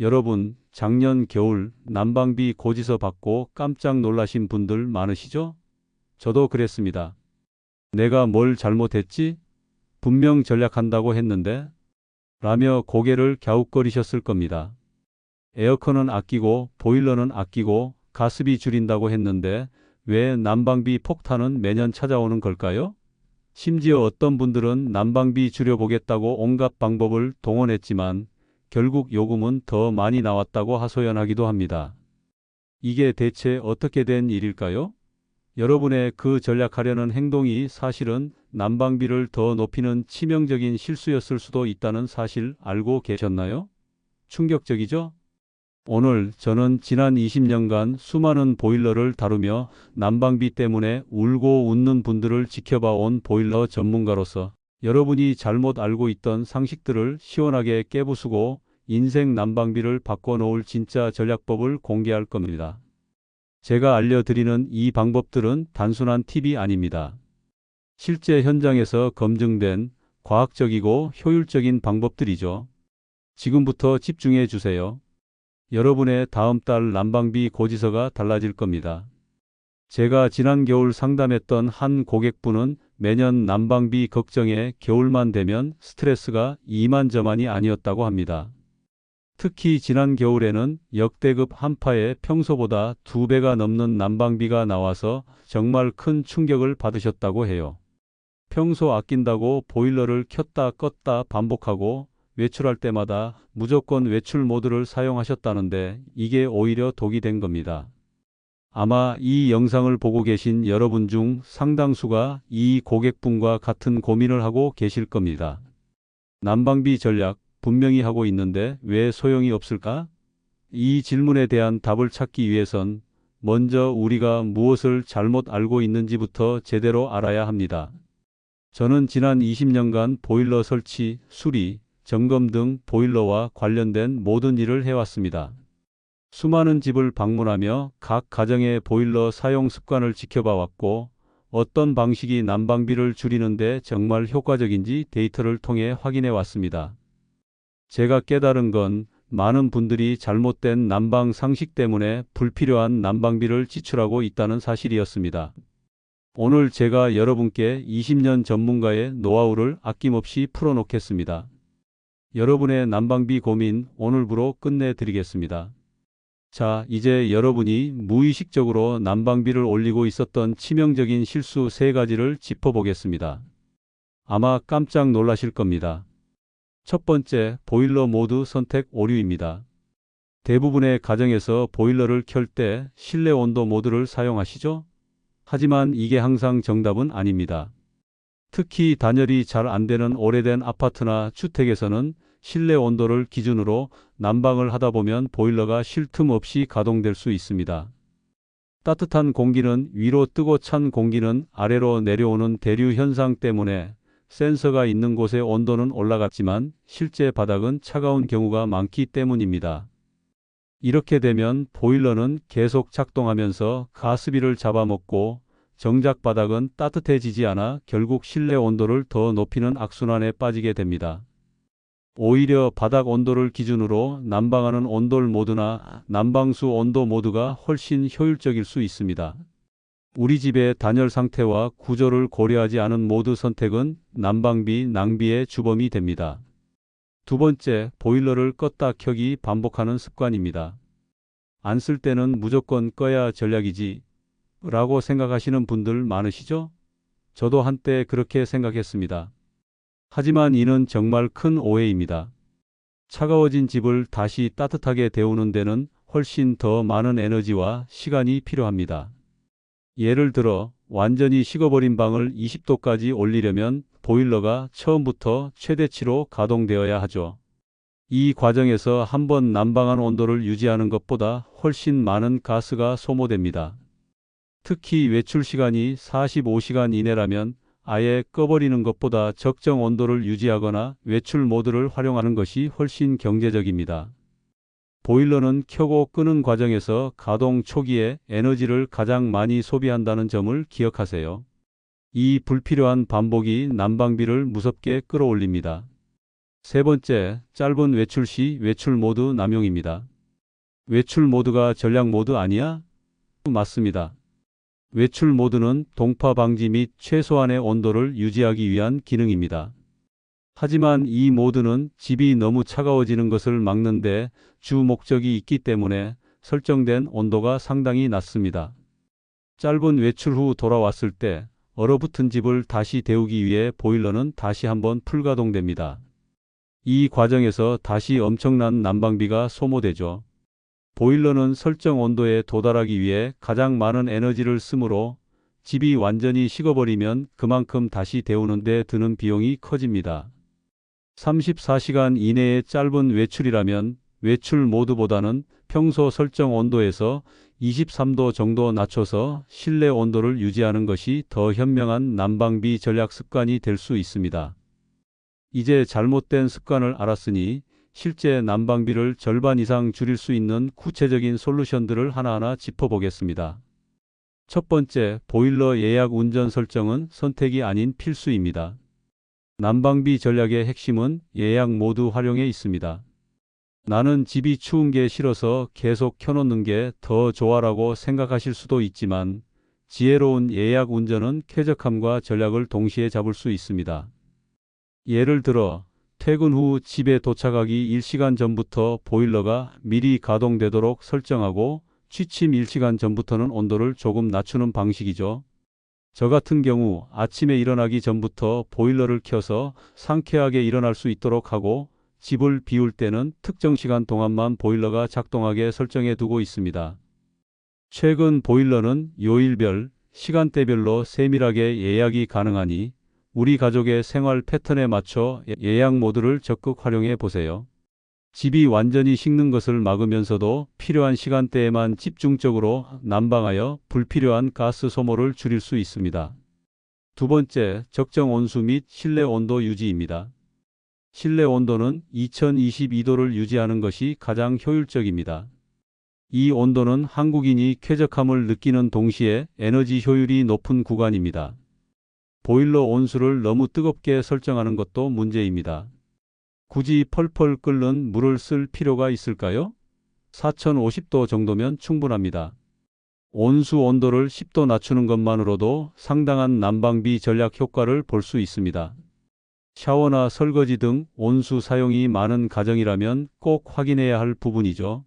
여러분, 작년 겨울 난방비 고지서 받고 깜짝 놀라신 분들 많으시죠? 저도 그랬습니다. 내가 뭘 잘못했지? 분명 전략한다고 했는데? 라며 고개를 갸웃거리셨을 겁니다. 에어컨은 아끼고 보일러는 아끼고 가스비 줄인다고 했는데 왜 난방비 폭탄은 매년 찾아오는 걸까요? 심지어 어떤 분들은 난방비 줄여보겠다고 온갖 방법을 동원했지만 결국 요금은 더 많이 나왔다고 하소연하기도 합니다. 이게 대체 어떻게 된 일일까요? 여러분의 그 전략하려는 행동이 사실은 난방비를 더 높이는 치명적인 실수였을 수도 있다는 사실 알고 계셨나요? 충격적이죠? 오늘 저는 지난 20년간 수많은 보일러를 다루며 난방비 때문에 울고 웃는 분들을 지켜봐 온 보일러 전문가로서 여러분이 잘못 알고 있던 상식들을 시원하게 깨부수고 인생 난방비를 바꿔놓을 진짜 전략법을 공개할 겁니다. 제가 알려드리는 이 방법들은 단순한 팁이 아닙니다. 실제 현장에서 검증된 과학적이고 효율적인 방법들이죠. 지금부터 집중해 주세요. 여러분의 다음 달 난방비 고지서가 달라질 겁니다. 제가 지난 겨울 상담했던 한 고객분은 매년 난방비 걱정에 겨울만 되면 스트레스가 이만저만이 아니었다고 합니다. 특히 지난 겨울에는 역대급 한파에 평소보다 두 배가 넘는 난방비가 나와서 정말 큰 충격을 받으셨다고 해요. 평소 아낀다고 보일러를 켰다 껐다 반복하고 외출할 때마다 무조건 외출 모드를 사용하셨다는데 이게 오히려 독이 된 겁니다. 아마 이 영상을 보고 계신 여러분 중 상당수가 이 고객분과 같은 고민을 하고 계실 겁니다. 난방비 전략 분명히 하고 있는데 왜 소용이 없을까? 이 질문에 대한 답을 찾기 위해선 먼저 우리가 무엇을 잘못 알고 있는지부터 제대로 알아야 합니다. 저는 지난 20년간 보일러 설치, 수리, 점검 등 보일러와 관련된 모든 일을 해왔습니다. 수많은 집을 방문하며 각 가정의 보일러 사용 습관을 지켜봐 왔고 어떤 방식이 난방비를 줄이는데 정말 효과적인지 데이터를 통해 확인해 왔습니다. 제가 깨달은 건 많은 분들이 잘못된 난방 상식 때문에 불필요한 난방비를 지출하고 있다는 사실이었습니다. 오늘 제가 여러분께 20년 전문가의 노하우를 아낌없이 풀어놓겠습니다. 여러분의 난방비 고민 오늘부로 끝내드리겠습니다. 자, 이제 여러분이 무의식적으로 난방비를 올리고 있었던 치명적인 실수 세 가지를 짚어보겠습니다. 아마 깜짝 놀라실 겁니다. 첫 번째, 보일러 모드 선택 오류입니다. 대부분의 가정에서 보일러를 켤 때 실내 온도 모드를 사용하시죠? 하지만 이게 항상 정답은 아닙니다. 특히 단열이 잘 안 되는 오래된 아파트나 주택에서는 실내 온도를 기준으로 난방을 하다 보면 보일러가 쉴 틈 없이 가동될 수 있습니다. 따뜻한 공기는 위로 뜨고 찬 공기는 아래로 내려오는 대류 현상 때문에 센서가 있는 곳의 온도는 올라갔지만 실제 바닥은 차가운 경우가 많기 때문입니다. 이렇게 되면 보일러는 계속 작동하면서 가스비를 잡아먹고 정작 바닥은 따뜻해지지 않아 결국 실내 온도를 더 높이는 악순환에 빠지게 됩니다. 오히려 바닥 온도를 기준으로 난방하는 온돌 모드나 난방수 온도 모드가 훨씬 효율적일 수 있습니다. 우리 집의 단열 상태와 구조를 고려하지 않은 모드 선택은 난방비 낭비의 주범이 됩니다. 두 번째, 보일러를 껐다 켜기 반복하는 습관입니다. 안 쓸 때는 무조건 꺼야 전략이지 라고 생각하시는 분들 많으시죠? 저도 한때 그렇게 생각했습니다. 하지만 이는 정말 큰 오해입니다. 차가워진 집을 다시 따뜻하게 데우는 데는 훨씬 더 많은 에너지와 시간이 필요합니다. 예를 들어 완전히 식어버린 방을 20도까지 올리려면 보일러가 처음부터 최대치로 가동되어야 하죠. 이 과정에서 한번 난방한 온도를 유지하는 것보다 훨씬 많은 가스가 소모됩니다. 특히 외출 시간이 45시간 이내라면 아예 꺼버리는 것보다 적정 온도를 유지하거나 외출 모드를 활용하는 것이 훨씬 경제적입니다. 보일러는 켜고 끄는 과정에서 가동 초기에 에너지를 가장 많이 소비한다는 점을 기억하세요. 이 불필요한 반복이 난방비를 무섭게 끌어올립니다. 세 번째, 짧은 외출 시 외출 모드 남용입니다. 외출 모드가 전략 모드 아니야? 맞습니다. 외출 모드는 동파 방지 및 최소한의 온도를 유지하기 위한 기능입니다. 하지만 이 모드는 집이 너무 차가워지는 것을 막는데 주 목적이 있기 때문에 설정된 온도가 상당히 낮습니다. 짧은 외출 후 돌아왔을 때 얼어붙은 집을 다시 데우기 위해 보일러는 다시 한번 풀가동됩니다. 이 과정에서 다시 엄청난 난방비가 소모되죠. 보일러는 설정 온도에 도달하기 위해 가장 많은 에너지를 쓰므로 집이 완전히 식어버리면 그만큼 다시 데우는 데 드는 비용이 커집니다. 34시간 이내의 짧은 외출이라면 외출 모드보다는 평소 설정 온도에서 23도 정도 낮춰서 실내 온도를 유지하는 것이 더 현명한 난방비 절약 습관이 될 수 있습니다. 이제 잘못된 습관을 알았으니 실제 난방비를 절반 이상 줄일 수 있는 구체적인 솔루션들을 하나하나 짚어보겠습니다. 첫 번째, 보일러 예약 운전 설정은 선택이 아닌 필수입니다. 난방비 전략의 핵심은 예약 모드 활용에 있습니다. 나는 집이 추운 게 싫어서 계속 켜놓는 게 더 좋아라고 생각하실 수도 있지만 지혜로운 예약 운전은 쾌적함과 전략을 동시에 잡을 수 있습니다. 예를 들어 퇴근 후 집에 도착하기 1시간 전부터 보일러가 미리 가동되도록 설정하고 취침 1시간 전부터는 온도를 조금 낮추는 방식이죠. 저 같은 경우 아침에 일어나기 전부터 보일러를 켜서 상쾌하게 일어날 수 있도록 하고 집을 비울 때는 특정 시간 동안만 보일러가 작동하게 설정해 두고 있습니다. 최근 보일러는 요일별, 시간대별로 세밀하게 예약이 가능하니 우리 가족의 생활 패턴에 맞춰 예약 모드를 적극 활용해 보세요. 집이 완전히 식는 것을 막으면서도 필요한 시간대에만 집중적으로 난방하여 불필요한 가스 소모를 줄일 수 있습니다. 두 번째, 적정 온수 및 실내 온도 유지입니다. 실내 온도는 2022도를 유지하는 것이 가장 효율적입니다. 이 온도는 한국인이 쾌적함을 느끼는 동시에 에너지 효율이 높은 구간입니다. 보일러 온수를 너무 뜨겁게 설정하는 것도 문제입니다. 굳이 펄펄 끓는 물을 쓸 필요가 있을까요? 4050도 정도면 충분합니다. 온수 온도를 10도 낮추는 것만으로도 상당한 난방비 전략 효과를 볼 수 있습니다. 샤워나 설거지 등 온수 사용이 많은 가정이라면 꼭 확인해야 할 부분이죠.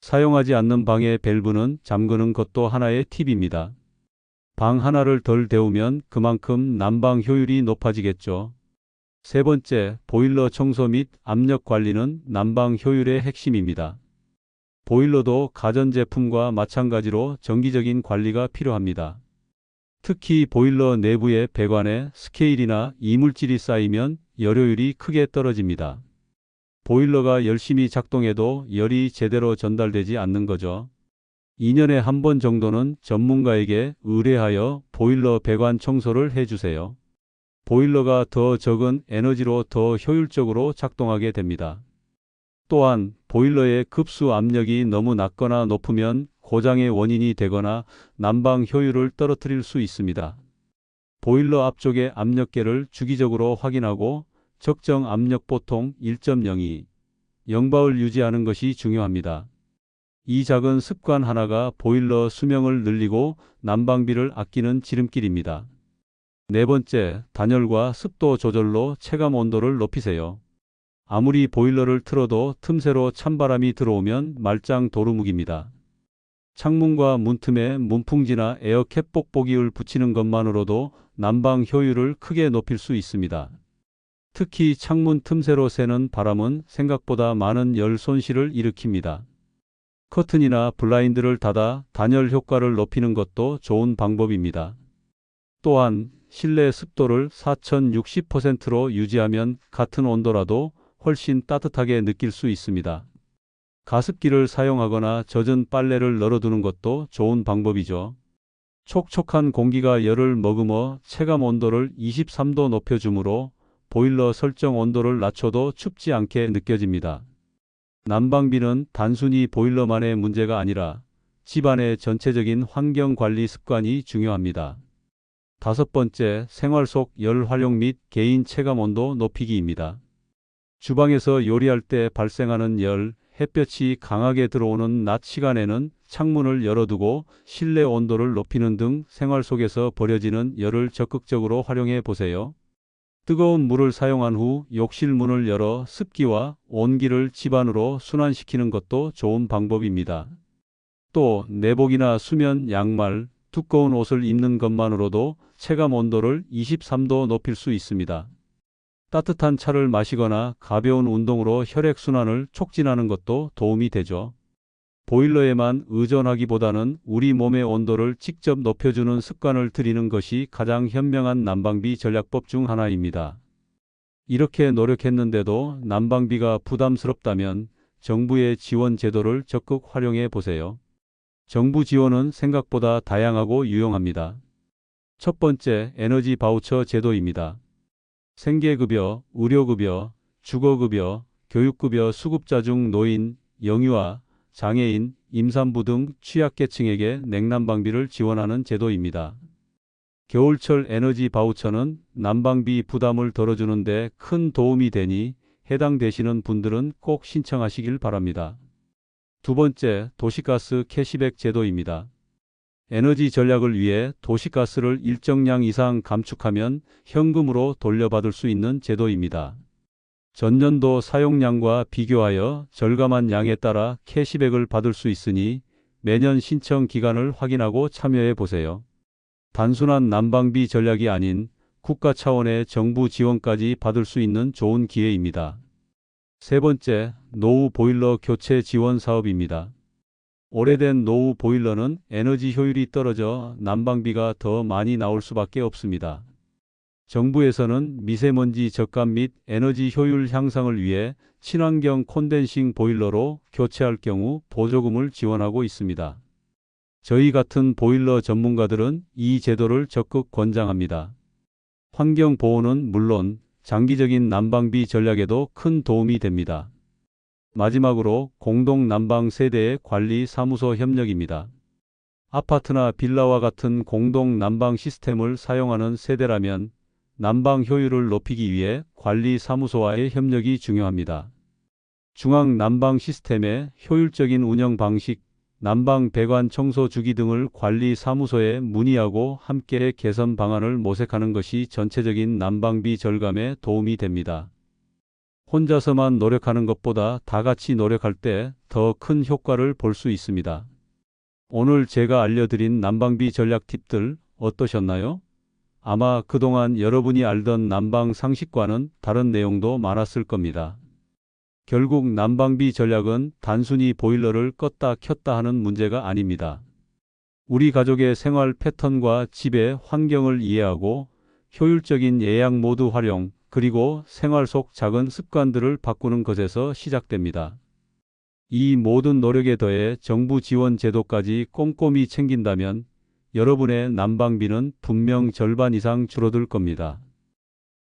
사용하지 않는 방의 밸브는 잠그는 것도 하나의 팁입니다. 방 하나를 덜 데우면 그만큼 난방 효율이 높아지겠죠. 세 번째, 보일러 청소 및 압력 관리는 난방 효율의 핵심입니다. 보일러도 가전제품과 마찬가지로 정기적인 관리가 필요합니다. 특히 보일러 내부의 배관에 스케일이나 이물질이 쌓이면 열효율이 크게 떨어집니다. 보일러가 열심히 작동해도 열이 제대로 전달되지 않는 거죠. 2년에 한 번 정도는 전문가에게 의뢰하여 보일러 배관 청소를 해주세요. 보일러가 더 적은 에너지로 더 효율적으로 작동하게 됩니다. 또한 보일러의 급수 압력이 너무 낮거나 높으면 고장의 원인이 되거나 난방 효율을 떨어뜨릴 수 있습니다. 보일러 앞쪽의 압력계를 주기적으로 확인하고 적정 압력 보통 1.02, 0바울 유지하는 것이 중요합니다. 이 작은 습관 하나가 보일러 수명을 늘리고 난방비를 아끼는 지름길입니다. 네 번째, 단열과 습도 조절로 체감 온도를 높이세요. 아무리 보일러를 틀어도 틈새로 찬바람이 들어오면 말짱 도루묵입니다. 창문과 문틈에 문풍지나 에어캡 뽁뽁이를 붙이는 것만으로도 난방 효율을 크게 높일 수 있습니다. 특히 창문 틈새로 새는 바람은 생각보다 많은 열 손실을 일으킵니다. 커튼이나 블라인드를 닫아 단열 효과를 높이는 것도 좋은 방법입니다. 또한 실내 습도를 4060%로 유지하면 같은 온도라도 훨씬 따뜻하게 느낄 수 있습니다. 가습기를 사용하거나 젖은 빨래를 널어두는 것도 좋은 방법이죠. 촉촉한 공기가 열을 머금어 체감 온도를 23도 높여주므로 보일러 설정 온도를 낮춰도 춥지 않게 느껴집니다. 난방비는 단순히 보일러만의 문제가 아니라 집안의 전체적인 환경 관리 습관이 중요합니다. 다섯 번째, 생활 속 열 활용 및 개인 체감 온도 높이기입니다. 주방에서 요리할 때 발생하는 열, 햇볕이 강하게 들어오는 낮 시간에는 창문을 열어두고 실내 온도를 높이는 등 생활 속에서 버려지는 열을 적극적으로 활용해 보세요. 뜨거운 물을 사용한 후 욕실 문을 열어 습기와 온기를 집안으로 순환시키는 것도 좋은 방법입니다. 또 내복이나 수면, 양말, 두꺼운 옷을 입는 것만으로도 체감 온도를 23도 높일 수 있습니다. 따뜻한 차를 마시거나 가벼운 운동으로 혈액순환을 촉진하는 것도 도움이 되죠. 보일러에만 의존하기보다는 우리 몸의 온도를 직접 높여주는 습관을 들이는 것이 가장 현명한 난방비 전략법 중 하나입니다. 이렇게 노력했는데도 난방비가 부담스럽다면 정부의 지원 제도를 적극 활용해 보세요. 정부 지원은 생각보다 다양하고 유용합니다. 첫 번째, 에너지 바우처 제도입니다. 생계급여, 의료급여, 주거급여, 교육급여 수급자 중 노인, 영유아, 장애인, 임산부 등 취약계층에게 냉난방비를 지원하는 제도입니다. 겨울철 에너지 바우처는 난방비 부담을 덜어주는 데 큰 도움이 되니 해당되시는 분들은 꼭 신청하시길 바랍니다. 두 번째, 도시가스 캐시백 제도입니다. 에너지 전략을 위해 도시가스를 일정량 이상 감축하면 현금으로 돌려받을 수 있는 제도입니다. 전년도 사용량과 비교하여 절감한 양에 따라 캐시백을 받을 수 있으니 매년 신청 기간을 확인하고 참여해 보세요. 단순한 난방비 전략이 아닌 국가 차원의 정부 지원까지 받을 수 있는 좋은 기회입니다. 세 번째, 노후 보일러 교체 지원 사업입니다. 오래된 노후 보일러는 에너지 효율이 떨어져 난방비가 더 많이 나올 수밖에 없습니다. 정부에서는 미세먼지 적감 및 에너지 효율 향상을 위해 친환경 콘덴싱 보일러로 교체할 경우 보조금을 지원하고 있습니다. 저희 같은 보일러 전문가들은 이 제도를 적극 권장합니다. 환경 보호는 물론 장기적인 난방비 전략에도 큰 도움이 됩니다. 마지막으로 공동 난방 세대의 관리 사무소 협력입니다. 아파트나 빌라와 같은 공동 난방 시스템을 사용하는 세대라면 난방 효율을 높이기 위해 관리 사무소와의 협력이 중요합니다. 중앙 난방 시스템의 효율적인 운영 방식, 난방 배관 청소 주기 등을 관리 사무소에 문의하고 함께 개선 방안을 모색하는 것이 전체적인 난방비 절감에 도움이 됩니다. 혼자서만 노력하는 것보다 다 같이 노력할 때 더 큰 효과를 볼 수 있습니다. 오늘 제가 알려드린 난방비 전략 팁들 어떠셨나요? 아마 그동안 여러분이 알던 난방 상식과는 다른 내용도 많았을 겁니다. 결국 난방비 전략은 단순히 보일러를 껐다 켰다 하는 문제가 아닙니다. 우리 가족의 생활 패턴과 집의 환경을 이해하고 효율적인 예약 모드 활용, 그리고 생활 속 작은 습관들을 바꾸는 것에서 시작됩니다. 이 모든 노력에 더해 정부 지원 제도까지 꼼꼼히 챙긴다면 여러분의 난방비는 분명 절반 이상 줄어들 겁니다.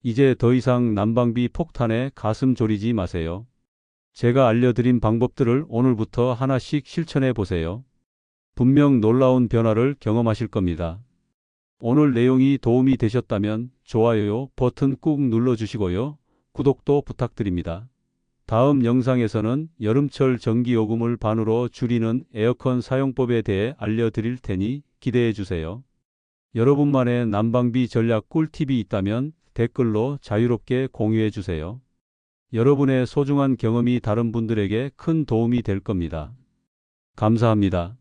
이제 더 이상 난방비 폭탄에 가슴 졸이지 마세요. 제가 알려드린 방법들을 오늘부터 하나씩 실천해 보세요. 분명 놀라운 변화를 경험하실 겁니다. 오늘 내용이 도움이 되셨다면 좋아요 버튼 꾹 눌러주시고요. 구독도 부탁드립니다. 다음 영상에서는 여름철 전기요금을 반으로 줄이는 에어컨 사용법에 대해 알려드릴 테니 기대해 주세요. 여러분만의 난방비 전략 꿀팁이 있다면 댓글로 자유롭게 공유해 주세요. 여러분의 소중한 경험이 다른 분들에게 큰 도움이 될 겁니다. 감사합니다.